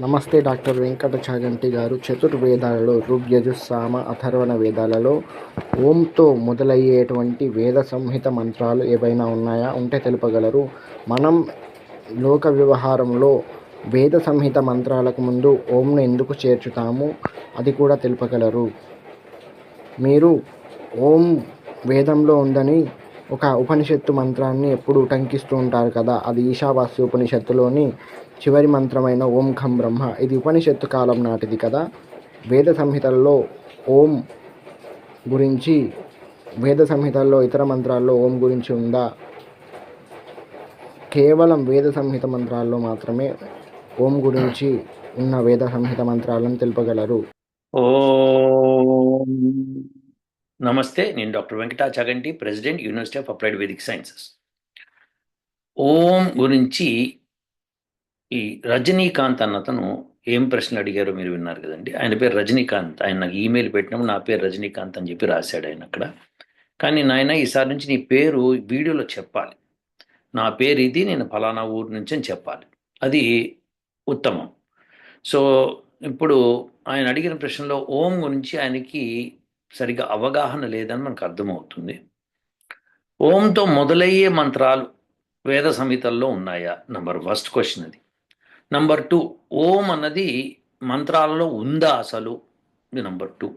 నమస్తే డాక్టర్ వెంకట చాగంటి గారు. చతుర్వేదాలలో ఋగ్యజు సామ అథర్వణ వేదాలలో ఓంతో మొదలయ్యేటువంటి వేద సంహిత మంత్రాలు ఏవైనా ఉన్నాయా? ఉంటే తెలుపగలరు. మనం లోక వ్యవహారంలో వేద సంహిత మంత్రాలకు ముందు ఓంను ఎందుకు చేర్చుతాము? అది కూడా తెలుపగలరు. మీరు ఓం వేదంలో ఉందని ఒక ఉపనిషత్తు మంత్రాన్ని ఎప్పుడు ఉటంకిస్తూ ఉంటారు కదా. అది ఈశావాస్య ఉపనిషత్తులోని చివరి మంత్రమైన ఓం ఖం బ్రహ్మ. ఇది ఉపనిషత్తు కాలం నాటిది కదా. వేద సంహితల్లో ఓం గురించి వేద సంహితల్లో ఇతర మంత్రాల్లో ఓం గురించి ఉందా? కేవలం వేద సంహిత మంత్రాల్లో మాత్రమే ఓం గురించి ఉన్న వేద సంహిత మంత్రాలను తెలుపగలరు. ఓం. నమస్తే నేను doctor Venkatachaganti president university of applied vedic sciences. ఓం గురించి ఈ రజనీకాంత్ అన్నతను ఏం ప్రశ్నలు అడిగారో మీరు విన్నారు కదండి. ఆయన పేరు రజనీకాంత్. ఆయన నాకు ఈమెయిల్ పెట్టినప్పుడు నా పేరు రజనీకాంత్ అని చెప్పి రాశాడు ఆయన అక్కడ. కానీ నాయన ఈసారి నుంచి నీ పేరు వీడియోలో చెప్పాలి. నా పేరు ఇది నేను ఫలానా ఊరు నుంచి అని చెప్పాలి. అది ఉత్తమం. సో ఇప్పుడు ఆయన అడిగిన ప్రశ్నలో ఓం గురించి ఆయనకి సరిగా అవగాహన లేదని మనకు అర్థమవుతుంది. ఓంతో మొదలయ్యే మంత్రాలు వేద సంహితల్లో ఉన్నాయా? నంబర్ ఫస్ట్ క్వశ్చన్ అది. నంబర్ టూ ఓం అన్నది మంత్రాలలో ఉందా అసలు? ఇది నంబర్ టూ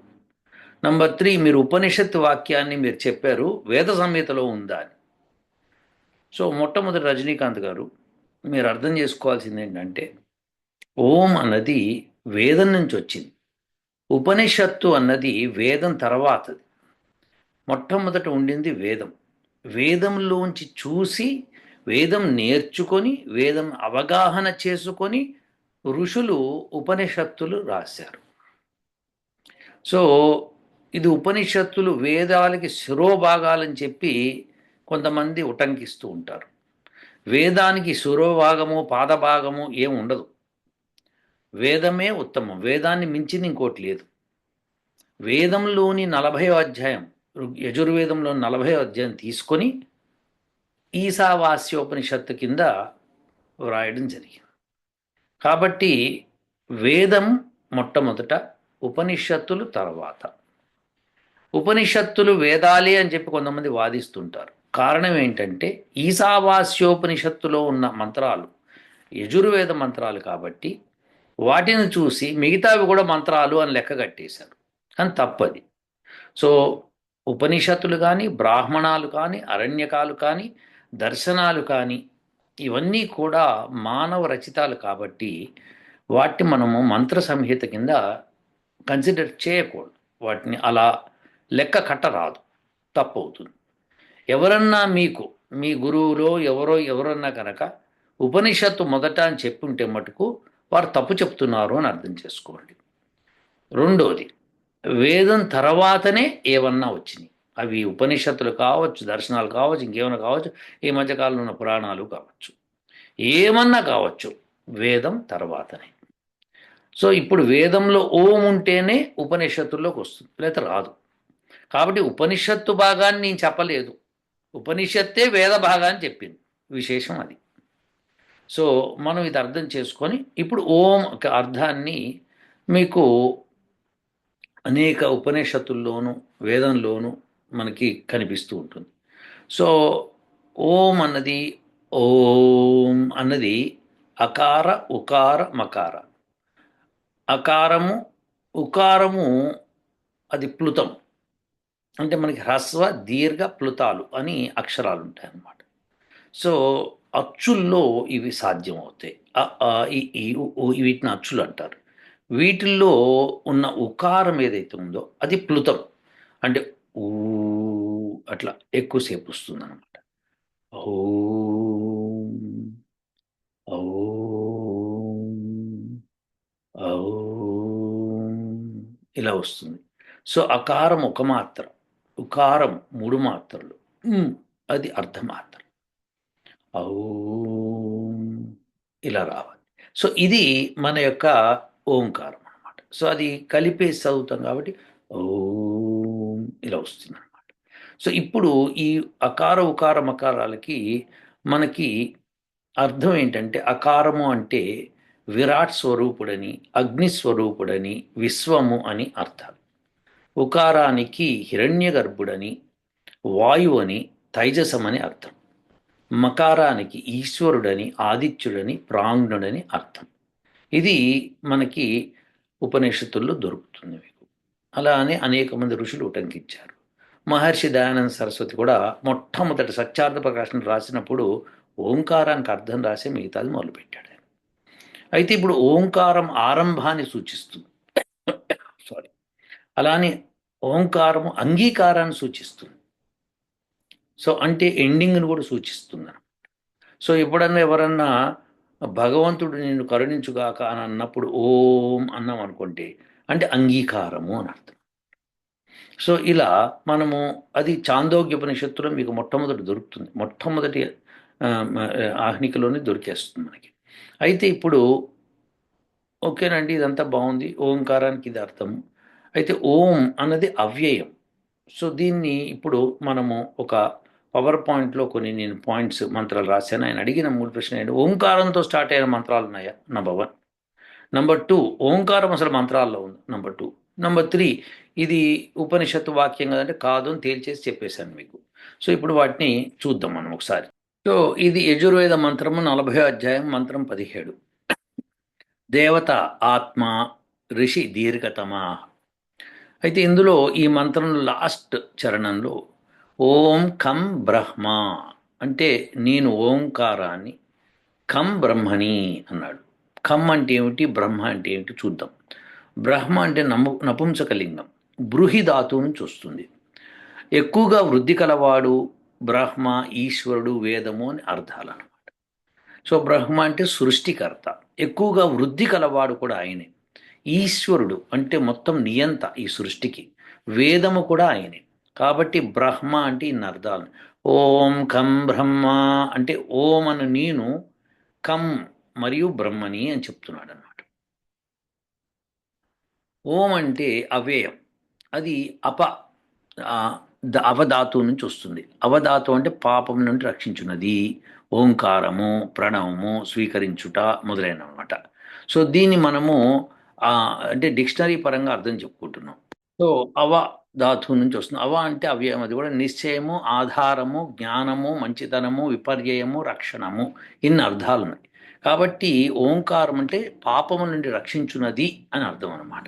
నంబర్ త్రీ మీరు ఉపనిషత్ వాక్యాన్ని మీరు చెప్పారు వేద సంహితలో ఉందా అని. సో మొట్టమొదటి రజనీకాంత్ గారు మీరు అర్థం చేసుకోవాల్సింది ఏంటంటే ఓం అన్నది వేదం నుంచి వచ్చింది. ఉపనిషత్తు అన్నది వేదం తర్వాతది. మొట్టమొదట ఉండింది వేదం. వేదంలోంచి చూసి వేదం నేర్చుకొని వేదం అవగాహన చేసుకొని ఋషులు ఉపనిషత్తులు రాశారు. సో ఇది ఉపనిషత్తులు వేదాలకి శిరోభాగాలని చెప్పి కొంతమంది ఉటంకిస్తూ ఉంటారు. వేదానికి శిరోభాగము పాదభాగము ఏం ఉండదు. వేదమే ఉత్తమం. వేదాన్ని మించింది ఇంకోటి లేదు. వేదంలోని నలభై అధ్యాయం యజుర్వేదంలోని నలభై అధ్యాయం తీసుకొని ఈశావాస్యోపనిషత్తు కింద వ్రాయడం జరిగింది. కాబట్టి వేదం మొట్టమొదట ఉపనిషత్తులు తర్వాత. ఉపనిషత్తులు వేదాలే అని చెప్పి కొంతమంది వాదిస్తుంటారు. కారణం ఏంటంటే ఈశావాస్యోపనిషత్తులో ఉన్న మంత్రాలు యజుర్వేద మంత్రాలు కాబట్టి వాటిని చూసి మిగతావి కూడా మంత్రాలు అని లెక్క కట్టేశారు. కానీ తప్పది. సో ఉపనిషత్తులు కానీ బ్రాహ్మణాలు కానీ అరణ్యకాలు కానీ దర్శనాలు కానీ ఇవన్నీ కూడా మానవ రచితాలు కాబట్టి వాటిని మనము మంత్ర సంహిత కింద కన్సిడర్ చేయకూడదు. వాటిని అలా లెక్క కట్టరాదు. తప్పు అవుతుంది ఎవరన్నా మీకు మీ గురువులో ఎవరో ఎవరన్నా కనుక ఉపనిషత్తు మొదట అని చెప్పుంటే మటుకు వారు తప్పు చెప్తున్నారు అని అర్థం చేసుకోండి. రెండోది వేదం తర్వాతనే ఏమన్నా వచ్చినాయి. అవి ఉపనిషత్తులు కావచ్చు దర్శనాలు కావచ్చు ఇంకేమైనా కావచ్చు ఈ మధ్యకాలంలో ఉన్న పురాణాలు కావచ్చు. ఏమన్నా కావచ్చు వేదం తర్వాతనే. సో ఇప్పుడు వేదంలో ఓం ఉంటేనే ఉపనిషత్తుల్లోకి వస్తుంది లేదా రాదు. కాబట్టి ఉపనిషత్తు భాగాన్ని నేను చెప్పలేదు. ఉపనిషత్తే వేద భాగాన్ని చెప్పింది విశేషం అది. సో మనం ఇది అర్థం చేసుకొని ఇప్పుడు ఓం అర్థాన్ని మీకు అనేక ఉపనిషత్తుల్లోనూ వేదంలోనూ మనకి కనిపిస్తూ ఉంటుంది. సో ఓం అన్నది ఓం అన్నది అకార ఉకార మకార. అకారము ఉకారము అది ప్లుతం. అంటే మనకి హ్రస్వ దీర్ఘ ప్లుతాలు అని అక్షరాలు ఉంటాయి అన్నమాట సో అచ్చుల్లో ఇవి సాధ్యం అవుతాయి వీటిని అచ్చులు అంటారు. వీటిల్లో ఉన్న ఉకారం ఏదైతే ఉందో అది ప్లుతం. అంటే ఊ అట్లా ఎక్కువసేపు వస్తుంది అనమాట ఓం ఓం ఓం ఇలా వస్తుంది. సో అకారం ఒక మాత్ర ఉకారం మూడు మాత్రలు అది అర్ధమాత్ర ఓం ఇలా రావాలి. సో ఇది మన యొక్క ఓంకారం అనమాట సో అది కలిపేసి చదువుతాం కాబట్టి ఓం ఇలా వస్తుంది అనమాట సో ఇప్పుడు ఈ అకార ఉకార మకారాలకి మనకి అర్థం ఏంటంటే అకారము అంటే విరాట్ స్వరూపుడని అగ్ని స్వరూపుడని విశ్వము అని అర్థం ఉకారానికి హిరణ్య గర్భుడని వాయువు అని తైజసమని అర్థం. మకారానికి ఈశ్వరుడని ఆదిత్యుడని ప్రాంగుడని అర్థం. ఇది మనకి ఉపనిషత్తుల్లో దొరుకుతుంది. అలా అలానే అనేక మంది ఋషులు ఉటంకించారు. మహర్షి దయానంద సరస్వతి కూడా మొట్టమొదటి సత్యార్థ ప్రకాశం రాసినప్పుడు ఓంకారానికి అర్థం రాసి మిగతాది మొదలుపెట్టాడు. అయితే ఇప్పుడు ఓంకారం ఆరంభాన్ని సూచిస్తుంది సారీ అలానే ఓంకారము అంగీకారాన్ని సూచిస్తుంది. సో అంటే ఎండింగ్ను కూడా సూచిస్తుంది సో ఎప్పుడన్నా ఎవరన్నా భగవంతుడు నిన్ను కరుణించుగాక అని అన్నప్పుడు ఓం అన్నాం అనుకుంటే అంటే అంగీకారము అని అర్థం. సో ఇలా మనము అది చాందోగ్యోపనిషత్తులో మీకు మొట్టమొదటి దొరుకుతుంది. మొట్టమొదటి ఆహ్నికలోనే దొరికేస్తుంది మనకి. అయితే ఇప్పుడు ఓకేనండి ఇదంతా బాగుంది. ఓంకారానికి ఇది అర్థం అయితే ఓం అన్నది అవ్యయం. సో దీన్ని ఇప్పుడు మనము ఒక పవర్ పాయింట్లో కొన్ని నేను పాయింట్స్ మంత్రాలు రాశాను. ఆయన అడిగిన మూడు ప్రశ్న ఏంటి? ఓంకారంతో స్టార్ట్ అయిన మంత్రాలు ఉన్నాయా? నా భవన్ నంబర్ టూ ఓంకారం అసలు మంత్రాల్లో ఉంది. నంబర్ టూ నంబర్ త్రీ ఇది ఉపనిషత్తు వాక్యం కదంటే కాదు అని తేల్చేసి చెప్పేశాను మీకు. సో ఇప్పుడు వాటిని చూద్దాం మనం ఒకసారి. సో ఇది యజుర్వేద మంత్రము నలభై అధ్యాయం మంత్రం పదిహేడు. దేవత ఆత్మ ఋషి దీర్ఘతమ. అయితే ఇందులో ఈ మంత్రం లాస్ట్ చరణంలో ఓం కం బ్రహ్మ అంటే నేను ఓంకారాన్ని కం బ్రహ్మణి అన్నాడు. కమ్ అంటే ఏమిటి బ్రహ్మ అంటే ఏమిటి చూద్దాం. బ్రహ్మ అంటే నము నపుంసకలింగం బృహి ధాతువు నుంచి వస్తుంది ఎక్కువగా వృద్ధి కలవాడు బ్రహ్మ ఈశ్వరుడు వేదము అని అర్థాలు అనమాట సో బ్రహ్మ అంటే సృష్టికర్త ఎక్కువగా వృద్ధి కలవాడు కూడా ఆయనే. ఈశ్వరుడు అంటే మొత్తం నియంత ఈ సృష్టికి వేదము కూడా ఆయనే. కాబట్టి బ్రహ్మ అంటే ఇన్ని అర్థాలు. ఓం కం బ్రహ్మ అంటే ఓం అని నేను కం మరియు బ్రహ్మని అని చెప్తున్నాడు అన్నమాట ఓం అంటే అవ్యయం. అది అప అవధాతు నుంచి వస్తుంది. అవధాతు అంటే పాపం నుండి రక్షించున్నది. ఓంకారము ప్రణవము స్వీకరించుట మొదలైన అనమాట సో దీన్ని మనము అంటే డిక్షనరీ పరంగా అర్థం చెప్పుకుంటున్నాం. సో అవ ధాతు నుంచి వస్తుంది. అవ అంటే అవ్యయం. అది కూడా నిశ్చయము ఆధారము జ్ఞానము మంచితనము విపర్యయము రక్షణము ఇన్ని అర్థాలు ఉన్నాయి కాబట్టి ఓంకారం అంటే పాపము నుండి రక్షించున్నది అని అర్థం అనమాట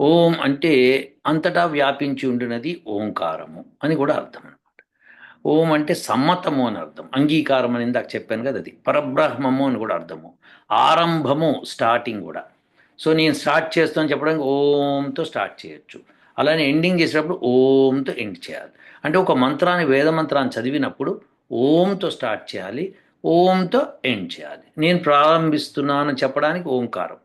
ఓం అంటే అంతటా వ్యాపించి ఉండినది ఓంకారము అని కూడా అర్థం అనమాట ఓం అంటే సమ్మతము అని అర్థం. అంగీకారం అని ఇందాక చెప్పాను కదా అది. పరబ్రహ్మము అని కూడా అర్థము. ఆరంభము స్టార్టింగ్ కూడా. సో నేను స్టార్ట్ చేస్తాను చెప్పడానికి ఓంతో స్టార్ట్ చేయొచ్చు. అలానే ఎండింగ్ చేసేటప్పుడు ఓంతో ఎండ్ చేయాలి. అంటే ఒక మంత్రాన్ని వేద మంత్రాన్ని చదివినప్పుడు ఓంతో స్టార్ట్ చేయాలి. ఓంతో ఎండ్ చేయాలి? నేను ప్రారంభిస్తున్నాను చెప్పడానికి ఓంకారం.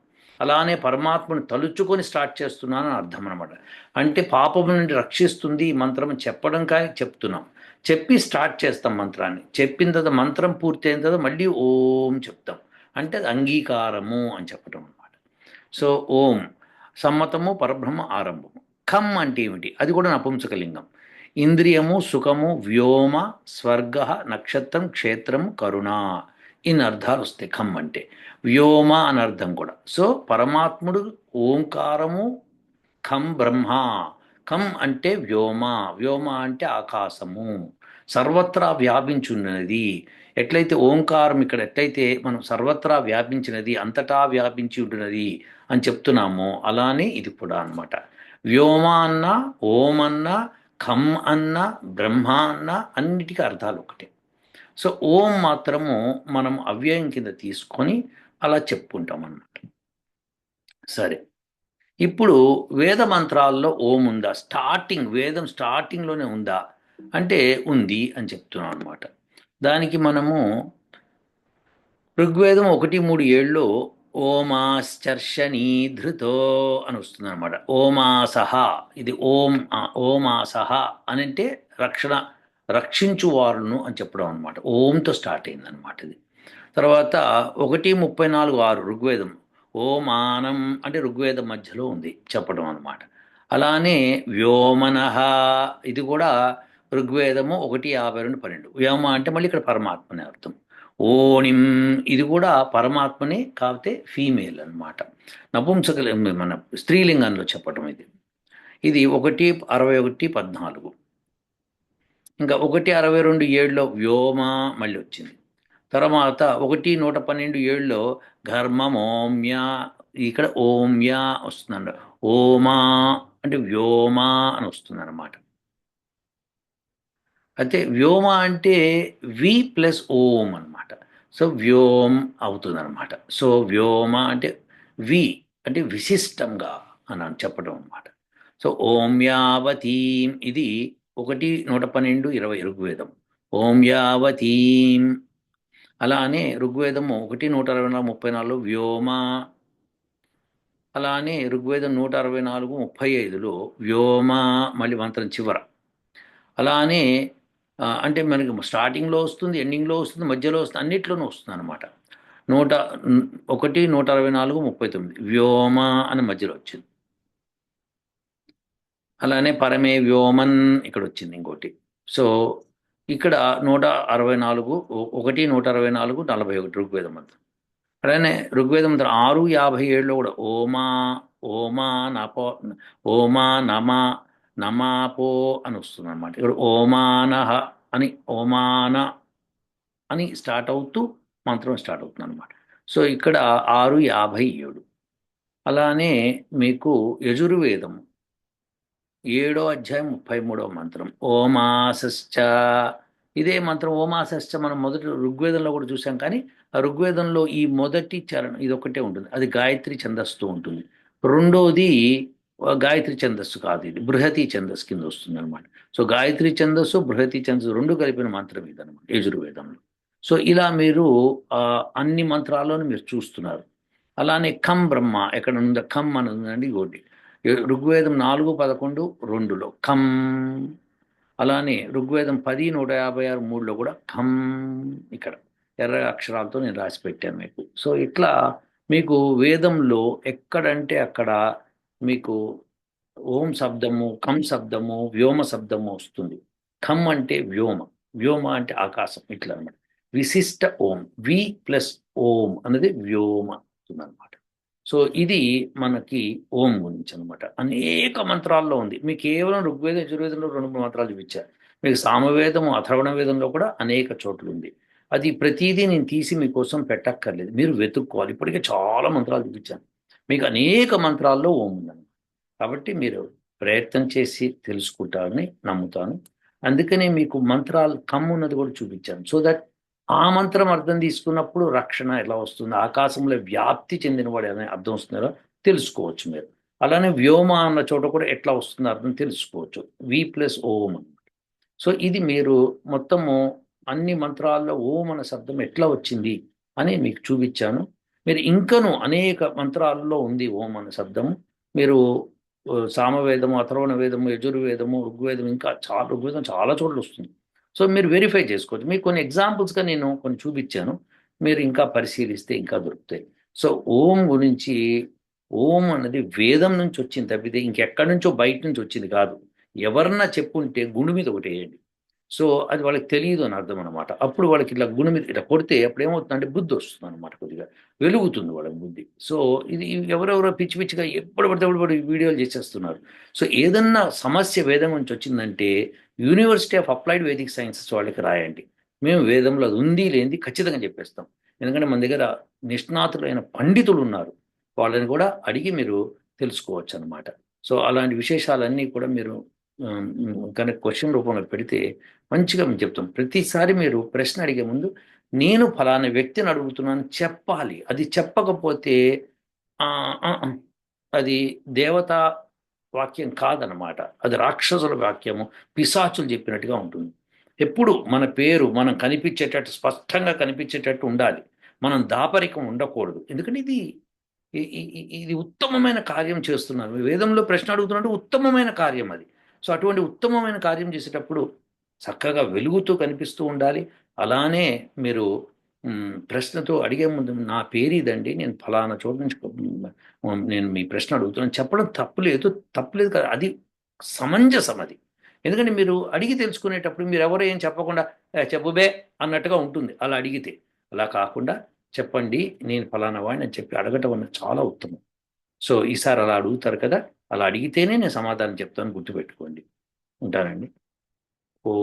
అలానే పరమాత్మను తలుచుకొని స్టార్ట్ చేస్తున్నాను అని అర్థం అనమాట అంటే పాపం నుండి రక్షిస్తుంది ఈ మంత్రం చెప్పడం కానీ చెప్తున్నాం. చెప్పి స్టార్ట్ చేస్తాం మంత్రాన్ని. చెప్పిన తర్వాత మంత్రం పూర్తయిన తర్వాత మళ్ళీ ఓం చెప్తాం. అంటే అది అంగీకారము అని చెప్పడం అనమాట సో ఓం సమ్మతము పరబ్రహ్మ ఆరంభము. ఖమ్ అంటే ఏమిటి? అది కూడా నపుంసకలింగం. ఇంద్రియము సుఖము వ్యోమ స్వర్గ నక్షత్రం క్షేత్రం కరుణ ఇన్ని అర్థాలు వస్తాయి. ఖమ్ అంటే వ్యోమ అని అర్థం కూడా. సో పరమాత్ముడు ఓంకారము ఖం బ్రహ్మ. ఖం అంటే వ్యోమ. వ్యోమ అంటే ఆకాశము. సర్వత్రా వ్యాపించున్నది. ఎట్లయితే ఓంకారం ఇక్కడ ఎట్లయితే మనం సర్వత్రా వ్యాపించినది అంతటా వ్యాపించి ఉంటున్నది అని చెప్తున్నామో అలానే ఇది కూడా అన్నమాట. వ్యోమ అన్న ఓం అన్న ఖమ్ అన్న బ్రహ్మ అన్న అన్నిటికీ అర్థాలు ఒకటే. సో ఓం మాత్రము మనం అవ్యయం కింద తీసుకొని అలా చెప్పుకుంటాం అన్నమాట సరే. ఇప్పుడు వేద మంత్రాల్లో ఓం ఉందా? స్టార్టింగ్ వేదం స్టార్టింగ్లోనే ఉందా? అంటే ఉంది అని చెప్తున్నాం అనమాట దానికి మనము ఋగ్వేదం ఒకటి మూడు ఏళ్ళలో ఓమాశ్చర్షణీ ధృతో అని వస్తుంది అనమాట ఓమాసహ ఇది ఓం ఓమాసహ అని అంటే రక్షణ రక్షించు వారును అని చెప్పడం అనమాట ఓంతో స్టార్ట్ అయిందనమాట ఇది. తర్వాత ఒకటి ముప్పై నాలుగు ఆరు ఋగ్వేదం. ఓమానం అంటే ఋగ్వేదం మధ్యలో ఉంది చెప్పడం అనమాట అలానే వ్యోమనహ ఇది కూడా ఋగ్వేదము ఒకటి యాభై రెండు పన్నెండు. వ్యోమ అంటే మళ్ళీ ఇక్కడ పరమాత్మనే అర్థం. ఓణిం ఇది కూడా పరమాత్మనే కాకపోతే ఫీమేల్ అనమాట నపుంసక మన స్త్రీలింగంలో చెప్పటం ఇది. ఇది ఒకటి అరవై ఒకటి పద్నాలుగు. ఇంకా ఒకటి అరవై రెండు ఏడులో వ్యోమ మళ్ళీ వచ్చింది. తర్వాత ఒకటి నూట పన్నెండు ఏడులో ఘర్మం ఓమ్య ఇక్కడ ఓమ్య వస్తుందంట ఓమా అంటే వ్యోమ అని వస్తుందన్నమాట. అయితే వ్యోమ అంటే వి ప్లస్ ఓం అనమాట సో వ్యోమ్ అవుతుంది అనమాట సో వ్యోమ అంటే వి అంటే విశిష్టంగా అని చెప్పడం అనమాట సో ఓంయావతీం ఇది ఒకటి నూట పన్నెండు ఇరవై ఋగ్వేదం. ఓంయావతీం అలానే ఋగ్వేదము ఒకటి నూట అరవై నాలుగు ముప్పై నాలుగు వ్యోమ. అలానే ఋగ్వేదం నూట అరవై నాలుగు ముప్పై ఐదులో వ్యోమ మళ్ళీ మంత్రం చివర. అలానే అంటే మనకి స్టార్టింగ్లో వస్తుంది ఎండింగ్లో వస్తుంది మధ్యలో వస్తుంది అన్నిట్లోనూ వస్తుంది అనమాట నూట ఒకటి నూట అరవై నాలుగు ముప్పై తొమ్మిది. వ్యోమ అని మధ్యలో వచ్చింది. అలానే పరమే వ్యోమన్ ఇక్కడ వచ్చింది ఇంకోటి. సో ఇక్కడ నూట అరవై నాలుగు ఒకటి నూట అరవై నాలుగు నలభై ఒకటి ఋగ్వేద మంత్రం. అలానే ఋగ్వేద మంత్రం ఆరు యాభై ఏడులో కూడా ఓమా ఓమా నప ఓమా నమ నమాపో అని వస్తుంది అనమాట ఇక్కడ ఓమానహ అని ఓమాన అని స్టార్ట్ అవుతూ మంత్రం స్టార్ట్ అవుతుంది అనమాట సో ఇక్కడ ఆరు యాభై ఏడు. అలానే మీకు యజుర్వేదం ఏడో అధ్యాయం ముప్పై మూడవ మంత్రం. ఓమాసశ్చ ఇదే మంత్రం ఓమాసశ్చ మనం మొదటి ఋగ్వేదంలో కూడా చూసాం కానీ ఆ ఋగ్వేదంలో ఈ మొదటి చరణం ఇది ఒకటే ఉంటుంది. అది గాయత్రి ఛందస్సు ఉంటుంది. రెండోది గాయత్రి ఛందస్సు కాదు ఇది. బృహతి ఛందస్సు కింద వస్తుంది అనమాట సో గాయత్రి ఛందస్సు బృహతి ఛందస్సు రెండు కలిపిన మంత్రం ఇది అనమాట యజుర్వేదంలో. సో ఇలా మీరు అన్ని మంత్రాల్లోనూ మీరు చూస్తున్నారు. అలానే ఖం బ్రహ్మ ఎక్కడ ఉందో ఖం అని ఉందండి ఇంకోటి ఋగ్వేదం నాలుగు పదకొండు రెండులో ఖం. అలానే ఋగ్వేదం పది నూట యాభై ఆరు మూడులో కూడా ఖం ఇక్కడ. ఎర్ర అక్షరాలతో నేను రాసి పెట్టాను మీకు. సో ఇట్లా మీకు వేదంలో ఎక్కడంటే అక్కడ మీకు ఓం శబ్దము కం శబ్దము వ్యోమ శబ్దము వస్తుంది. కం అంటే వ్యోమ. వ్యోమ అంటే ఆకాశం ఇట్లా అనమాట విశిష్ట ఓం వి ప్లస్ ఓం అనేది వ్యోమ అనమాట సో ఇది మనకి ఓం గురించి అనమాట అనేక మంత్రాల్లో ఉంది. మీకు కేవలం ఋగ్వేద యజుర్వేదంలో రెండు మూడు మంత్రాలు చూపించారు మీకు సామవేదము అథర్వణ వేదంలో కూడా అనేక చోట్ల ఉంది. అది ప్రతిదీ నేను తీసి మీకోసం పెట్టక్కర్లేదు. మీరు వెతుక్కోవాలి. ఇప్పటికే చాలా మంత్రాలు చూపించాను. మీకు అనేక మంత్రాల్లో ఓం ఉంది. కాబట్టి మీరు ప్రయత్నం చేసి తెలుసుకుంటారని నమ్ముతాను. అందుకనే మీకు మంత్రాలు కమ్మున్నది కూడా చూపించాను. సో దట్ ఆ మంత్రం అర్థం తీసుకున్నప్పుడు రక్షణ ఎలా వస్తుంది? ఆకాశంలో వ్యాప్తి చెందినవాడు అనే అర్థం వస్తుందో తెలుసుకోవచ్చు మీరు. అలానే వ్యోమ అన్న చోట కూడా ఎట్లా వస్తుందో అర్థం తెలుసుకోవచ్చు. వి ప్లస్ ఓం. అనమాట సో ఇది మీరు మొత్తము అన్ని మంత్రాల్లో ఓం అన్న శబ్దం ఎట్లా వచ్చింది అని మీకు చూపించాను. మీరు ఇంకను అనేక మంత్రాల్లో ఉంది ఓం అన్న శబ్దము మీరు సామవేదము అథర్వణ వేదము యజుర్వేదము ఋగ్వేదం ఇంకా చాలా ఋగ్వేదం చాలా చోట్ల వస్తుంది. సో మీరు వెరిఫై చేసుకోవచ్చు. మీకు కొన్ని ఎగ్జాంపుల్స్గా నేను కొన్ని చూపించాను. మీరు ఇంకా పరిశీలిస్తే ఇంకా దొరుకుతాయి. సో ఓం గురించి ఓం అన్నది వేదం నుంచి వచ్చింది తప్పితే ఇంకెక్కడి నుంచో బయట నుంచి వచ్చింది కాదు. ఎవరన్నా చెప్పుంటే గుండు మీద ఒకటి వేయండి సో అది వాళ్ళకి తెలియదు అని అర్థం అనమాట అప్పుడు వాళ్ళకి ఇట్లా గుణం మీద ఇట్లా కొడితే అప్పుడు ఏమవుతుందంటే బుద్ధి వస్తుంది అనమాట కొద్దిగా. వెలుగుతుంది వాళ్ళకి బుద్ధి. సో ఇది ఎవరెవరో పిచ్చి పిచ్చిగా ఎప్పుడు పడితే ఎప్పుడు వీడియోలు చేసేస్తున్నారు. సో ఏదన్నా సమస్య వేదం నుంచి వచ్చిందంటే university of applied vedic sciences వాళ్ళకి రాయండి. మేము వేదంలో అది ఉంది లేనిది ఖచ్చితంగా చెప్పేస్తాం. ఎందుకంటే మన దగ్గర నిష్ణాతులైన పండితులు ఉన్నారు. వాళ్ళని కూడా అడిగి మీరు తెలుసుకోవచ్చు అనమాట సో అలాంటి విశేషాలన్నీ కూడా మీరు కనుక క్వశ్చన్ రూపంలో పెడితే మంచిగా మేము చెప్తాం. ప్రతిసారి మీరు ప్రశ్న అడిగే ముందు నేను ఫలానా వ్యక్తిని అడుగుతున్నాను చెప్పాలి. అది చెప్పకపోతే ఆ, అది దేవతా వాక్యం కాదనమాట అది రాక్షసుల వాక్యము. పిశాచులు చెప్పినట్టుగా ఉంటుంది. ఎప్పుడు మన పేరు మనం కనిపించేటట్టు స్పష్టంగా కనిపించేటట్టు ఉండాలి. మనం దాపరికం ఉండకూడదు. ఎందుకంటే ఇది ఇది ఉత్తమమైన కార్యం చేస్తున్నారు. వేదంలో ప్రశ్న అడుగుతున్నట్టు ఉత్తమమైన కార్యం అది. సో అటువంటి ఉత్తమమైన కార్యం చేసేటప్పుడు చక్కగా వెలుగుతూ కనిపిస్తూ ఉండాలి. అలానే మీరు ప్రశ్నతో అడిగే ముందు నా పేరు ఇదండి నేను ఫలానా చోటు నుంచి నేను మీ ప్రశ్న అడుగుతున్నాను. చెప్పడం తప్పులేదు తప్పులేదు కదా అది సమంజసం అది. ఎందుకంటే మీరు అడిగి తెలుసుకునేటప్పుడు మీరు ఎవరు ఏం చెప్పకుండా చెప్పుబే అన్నట్టుగా ఉంటుంది. అలా అడిగితే అలా కాకుండా చెప్పండి నేను ఫలానా వాడిని అని చెప్పి అడగటం అన్న చాలా ఉత్తమం. సో ఈసారి అలా అడుగుతారు కదా అలా అడిగితేనే నేను సమాధానం చెప్తాను గుర్తుపెట్టుకోండి. ఉంటానండి. ఓ.